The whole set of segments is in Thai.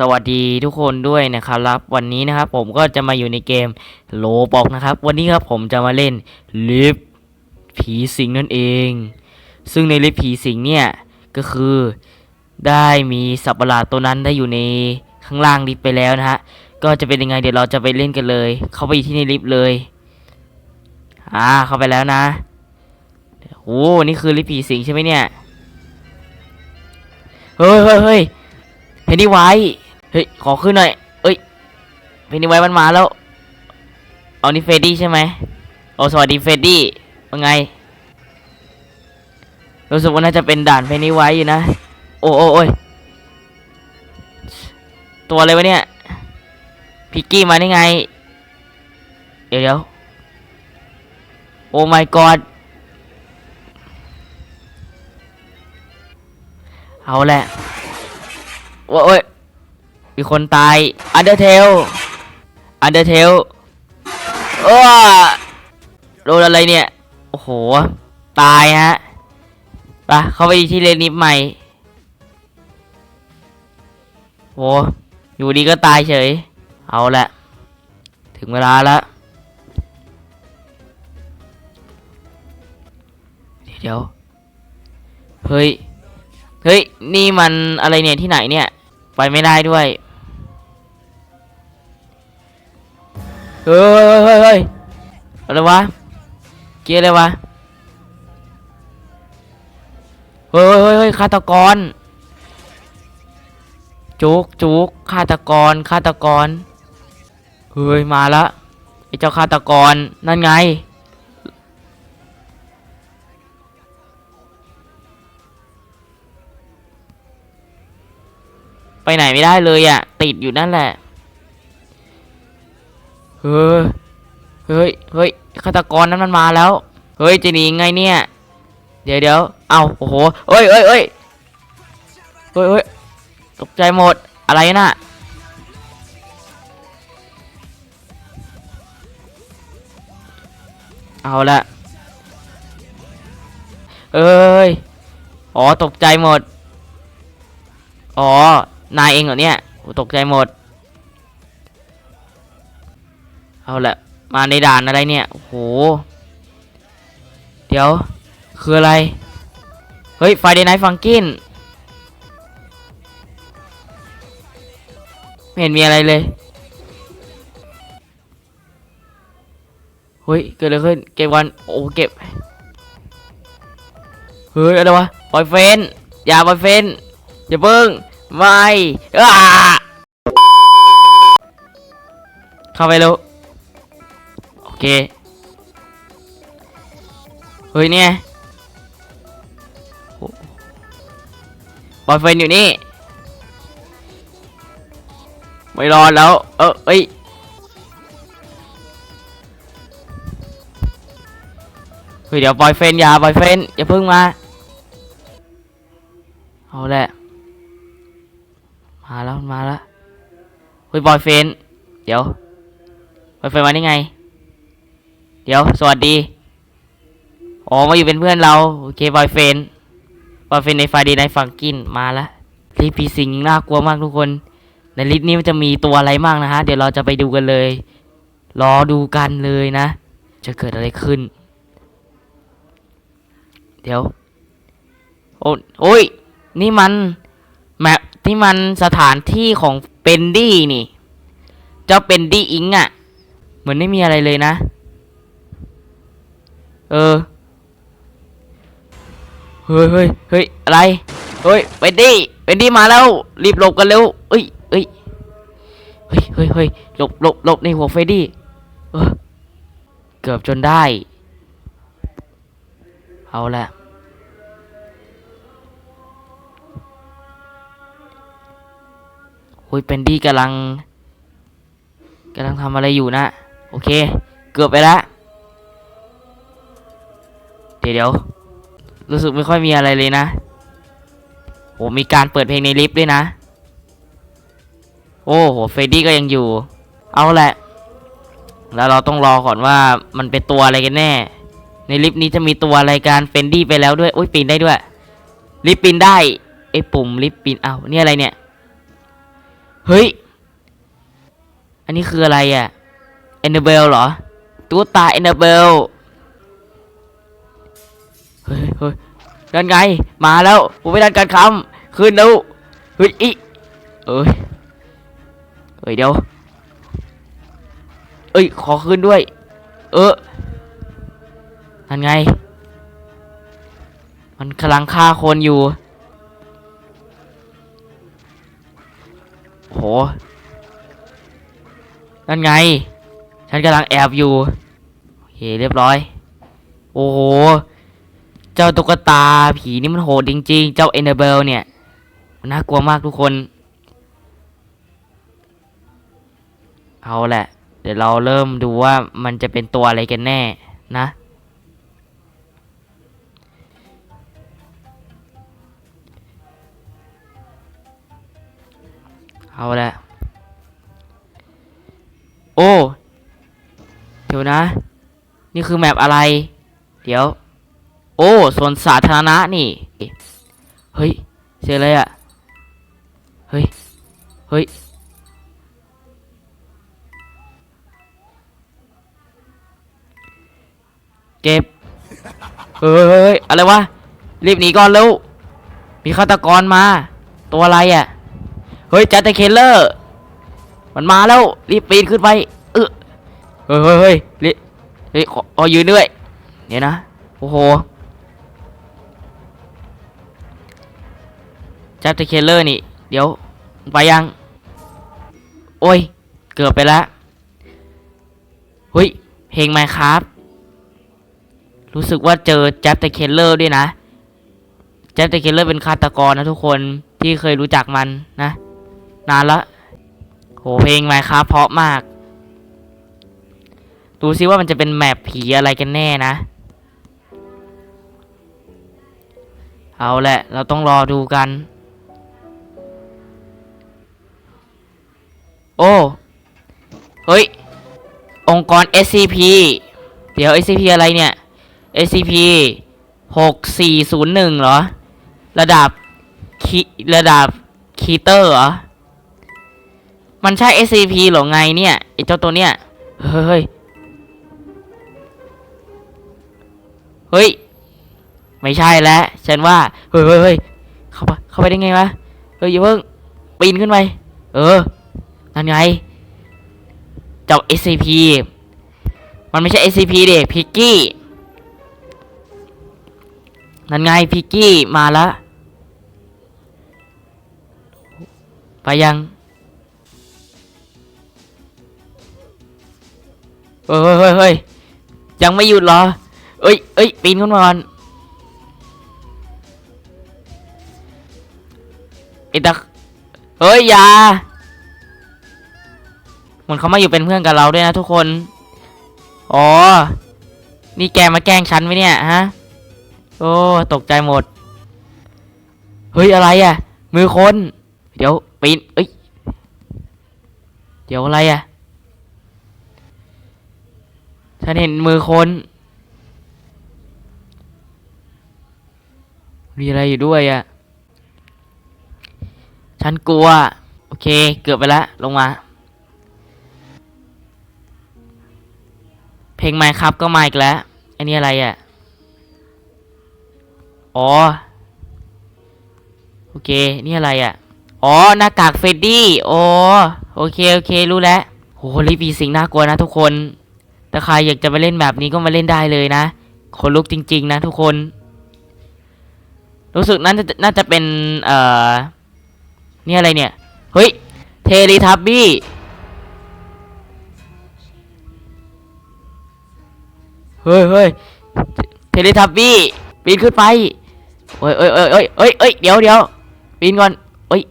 สวัสดีทุกคนด้วยนะครับวันนี้นะครับผมก็จะมาอยู่ในเกมโลบอกนะครับ วันนี้ครับผมจะมาเล่นลิฟผีสิงนั่นเอง ซึ่งในลิฟผีสิงเนี่ยก็คือได้มีสัตว์ประหลาดตัวนั้นได้อยู่ในข้างล่างลิฟไปแล้วนะฮะก็จะเป็นยังไงเดี๋ยวเราจะไปเล่นกันเลย เข้าไปที่ในลิฟเลยอ่าเข้าไปแล้วนะโอ้นี่คือลิฟผีสิงใช่ไหมเนี่ยเฮ้ยเฮ้ยเฮ้ยเพนนีไวท์ เฮ้ย ขอขึ้นหน่อย เอ้ยเพนนีไวท์มันมาแล้ว เอานี่เฟดดี้ใช่ไหมโอ้สวัสดีเฟดดี้ว่าไง รู้สึกว่าน่าจะเป็นด่านเพนนีไวท์อยู่นะโอ้โอ้โอ้ยตัวอะไรวะเนี่ย พิกกี้มาได้ไง เดี๋ยวเดี๋ยวโอ้ my god เอาแหละโอ้ย มีคนตายอันเดอร์เทลอันเดอร์เทลโอ้โดนอะไรเนี่ย โอ้โห ตายฮะไปเข้าไปที่เลนิฟใหม่โหอยู่ดีก็ตายเฉย เอาละ ถึงเวลาแล้ว เดี๋ยว เฮ้ย เฮ้ย นี่มันอะไรเนี่ยที่ไหนเนี่ย ไปไม่ได้ด้วย เฮ้ยเฮ้ยเฮ้ยอะไรวะ เกียร์อะไรวะ เฮ้ยเฮ้ยเฮ้ยฆาตกร จุกจุกฆาตกรฆาตกร เฮ้ย มาละไอเจ้าฆาตกร นั่นไง ไปไหนไม่ได้เลยอะ ติดอยู่นั่นแหละ ฮ้ย เฮ้ย เฮ้ย ฆาตกรนั้นมันมาแล้ว เฮ้ย จะหนีไงเนี่ย เดี๋ยวเดี๋ยวเอาโอ้โหเฮ้ยเฮ้ยเฮ้ยเฮ้ยเฮ้ยตกใจหมด อะไรน่ะ เอาละเอ้ย อ๋อ ตกใจหมด อ๋อ นายเองเหรอเนี่ยตกใจหมด เอาละมาในด่านอะไรเนี่ยโอ้โห เดี๋ยว คืออะไร เฮ้ยไฟเดย์ไนท์ฟังกินไม่เห็นมีอะไรเลยเฮ้ย เกิดอะไรขึ้น เก็บวันโอ้เก็บ เฮ้ย อะไรวะบอยเฟน อย่าบอยเฟน อย่าเพิ่ง ไม่อ้าเข้าไปแล้ว เค เฮ้ยเนี่ยบอยเฟนอยู่นี่ ไม่รอแล้ว เออเอ้ยเฮ้ยเดี๋ยวบอยเฟนอย่าบอยเฟนอย่าพิ่งมา เอาแหละ มาแล้วมาแล้วเฮ้ยบอยเฟนเดี๋ยวบอยเฟนมาได้ไง เดี๋ยว สวัสดี อ๋อ มาอยู่เป็นเพื่อนเรา โอเคบอยเฟนบอยเฟนในไฟดีในฟังกินมาละลิฟผีสิงน่ากลัวมากทุกคน ในลิฟนี้มันจะมีตัวอะไรบ้างนะฮะ เดี๋ยวเราจะไปดูกันเลย รอดูกันเลยนะ จะเกิดอะไรขึ้น เดี๋ยว โอ้โอ้ย นี่มันแมปที่มันสถานที่ของเปนดี้นี่ เจ้าเปนดี้อิงอะ่ะ เหมือนไม่มีอะไรเลยนะ เออ เฮ้ยเฮ้ยเฮ้ยอะไร เฮ้ยเปนดี้เปนดี้มาแล้ว รีบหลบกันเร็วเอ้ยเอ้ยเฮ้ยเฮ้ยเฮ้ยหลบหลบหลบในหัวเฟรดดี้เออเกือบจนได้ เอาละโอ้ยเป็นดี้กำลังกำลังทำอะไรอยู่นะ โอเค เกือบไปแล้ว ดี๋ยวเดี๋ยวรู้สึกไม่ค่อยมีอะไรเลยนะโอ้มีการเปิดเพลงในลิฟต์ด้วยนะ โอ้โหเฟรดดี้ก็ยังอยู่ เอาแหละ แล้วเราต้องรอก่อนว่ามันเป็นตัวอะไรกันแน่ ในลิฟต์นี้จะมีตัวอะไรการเฟรนดี้ไปแล้วด้วยโอ้ยปีนได้ด้วย ลิฟต์ปีนได้ไอ้ปุ่มลิฟต์ปีนเอ้านี่ยอะไรเนี่ย เฮ้ย อันนี้คืออะไรอะ่ะแอนเดเบลเหรอตุ๊กตาแอนเดเบล เฮ้ยเฮ้ยนั่นไง มาแล้วผมไม่ทันการคำขึ้นแล้วเฮ้ยอีเอ้ยเฮ้ยเดี๋ยวเอ้ยขอขึ้นด้วย เออนั่นไง มันกำลังฆ่าคนอยู่โหนั่นไง ฉันกำลังแอบอยู่โอเคเรียบร้อย โอ้โห เจ้าตุ๊กตาผีนี่มันโหดจริงๆ เจ้าเอนเดเบลเนี่ยนน่ากลัวมากทุกคน เอาแหละ เดี๋ยวเราเริ่มดูว่ามันจะเป็นตัวอะไรกันแน่นะ เอาแหละ โอ้ เดี๋ยวนะ นี่คือแมปอะไร เดี๋ยว โอ้สวนสาธารณะนี่ เฮ้ยเสียอะไรอะเฮ้ย เฮ้ย เก็บเฮ้ยเฮ้ย อะไรวะ รีบหนีก่อนเร็ว มีฆาตกรมา ตัวอะไรอะเฮ้ยจัตเตอร์เคเลอร์ มันมาแล้ว รีบปีนขึ้นไป เออเฮ้ยเฮ้ยเฮ้ยรีบเฮ้ยขอขอยืนด้วย เดี๋ยวนะ โอ้โห จัตเตอร์เคเลอร์นี่ เดี๋ยว ไปยัง โอ้ย เกือบไปแล้วเฮ้ยเพลงไมครับรู้สึกว่าเจอจัตเตอร์เคเลอร์ด้วยนะจัตเตอร์เคเลอร์เป็นฆาตกรนะทุกคนที่เคยรู้จักมันนะ นานละโหเพลงไมครับเพราะมาก ดูซิว่ามันจะเป็นแมปผีอะไรกันแน่นะ เอาแหละ เราต้องรอดูกัน โอ้ เฮ้ย องค์กร SCP เดี๋ยว SCP อะไรเนี่ย SCP หกสี่ศูนย์หนึ่งเหรอ ระดับคีระดับคีเตอร์เหรอ มันใช่ SCP เหรอไงเนี่ยไอเจ้าตัวเนี้ยเฮ้ย เฮ้ย ไม่ใช่แล้วฉันว่าเฮ้ยเฮ้ยเฮ้ยเข้าไปเข้าไปได้ไงวะ เฮ้ยอย่าเพิ่งปีนขึ้นไป เออ นั่นไง เจ้า SCP มันไม่ใช่ SCP เด็พิกกี้ นั่นไงพิกกี้มาแล้วไปยังเฮ้ยเฮ้ยเฮ้ยเฮ้ยยังไม่หยุดเหรอ เอ้ยเอ้ยปีนขึ้นมาก่อนไอ้ตะเฮ้ยอย่า เหมือนเขามาอยู่เป็นเพื่อนกับเราด้วยนะทุกคน อ๋อ นี่แกมาแกล้งฉันไหมเนี่ยฮะ โอ้ ตกใจหมด เฮ้ยอะไรอะ มือคน เดี๋ยวปีนเอ้ย เดี๋ยวอะไรอะ ฉันเห็นมือคนมีอะไรอยู่ด้วยอะ ฉันกลัว โอเค เกือบไปแล้วลงมา เพลงไมครับก็มาอีกแล้ว อันนี้อะไรอะ อ๋อ โอเค นี่อะไรอะ อ๋อ หน้ากากเฟรดดี้ โอ้โอเค โอเค รู้แล้วโหลิปีสิงน่ากลัวนะทุกคนถ้าใครอยากจะมาเล่นแบบนี้ก็มาเล่นได้เลยนะคนลุกจริง ๆ นะทุกคน รู้สึกน่าจะน่าจะเป็น เอ่อ นี่อะไรเนี่ย เฮ้ย เทเลทับบี้ เฮ้ยเฮ้ยเทเลทับบี้ปีนขึ้นไปเอ้ยเอ้ยเอ้ยเอ้ยเอ้ยเอ้ยเดี๋ยวเดี๋ยวปีนก่อนเอ้ย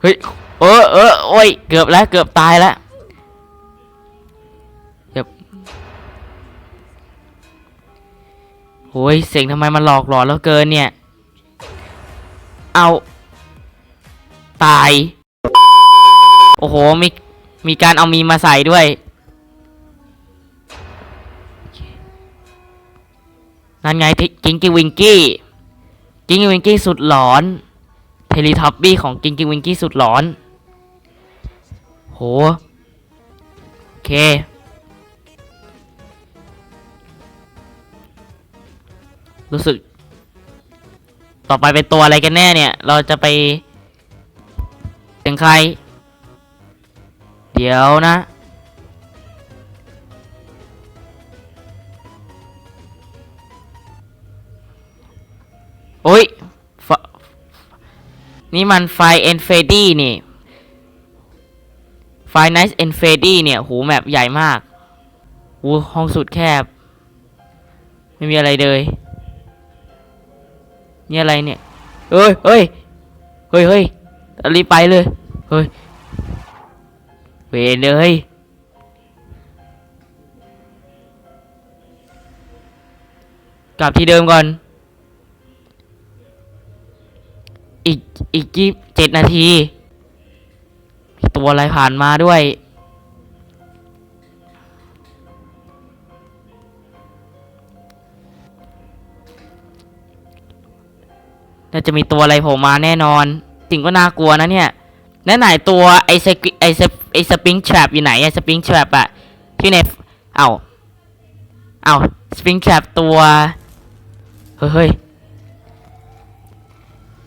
เฮ้ยเออเออโอ้ยเกือบแล้วเกือบตายแล้วเกือบโอ้ยเสียงทำไมมันหลอกหลอนแล้วเกินเนี่ย เอา ตาย โอ้โหมีมีการเอามีมาใส่ด้วย นั่นไงทิกิงกี้วิงกี้กิงกี้วิงกี้สุดหลอน เทเลทับบี้ของกิงกิวิงกี้สุดหลอน โห โอเค รู้สึก ต่อไปเป็นตัวอะไรกันแน่เนี่ย เราจะไปเป็นใคร เดี๋ยวนะ นี่มันไฟเอ็นเฟดี้นี่ ไฟไนท์เอ็นเฟดี้เนี่ย หูแมปใหญ่มากหูห้องสุดแคบ ไม่มีอะไรเลยนี่อะไรเนี่ยเฮ้ยเฮ้ยเฮ้ยเฮ้ยรีบไปเลย เฮ้ย เวเลยกลับที่เดิมก่อน อีกอีกยี่เจ็ดนาทีตัวอะไรผ่านมาด้วย น่าจะมีตัวอะไรโผล่มาแน่นอน สิ่งก็น่ากลัวนะเนี่ยไหนตัวไอ้สกไอ้สไอ้สปริงแทรปอยู่ไหนไอ้สปริงแทรปอะที่ในเอ้าเอ้าสปริงแทรปตัว เฮ้ย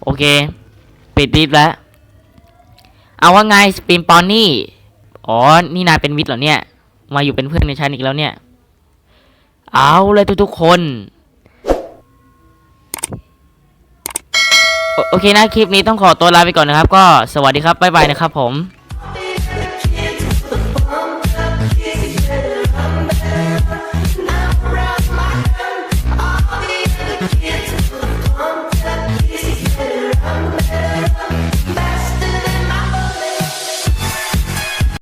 โอเค ปิดลิฟต์แล้ว เอาว่าไงสปินปอนนี่ อ๋อ นี่นายเป็นมิทย์เหรอเนี่ย มาอยู่เป็นเพื่อนในชั้นอีกแล้วเนี่ย เอาเลยทุกๆคน โอเคนะคลิปนี้ต้องขอตัวลาไปก่อนนะครับ ก็สวัสดีครับบ๊ายบายนะครับผม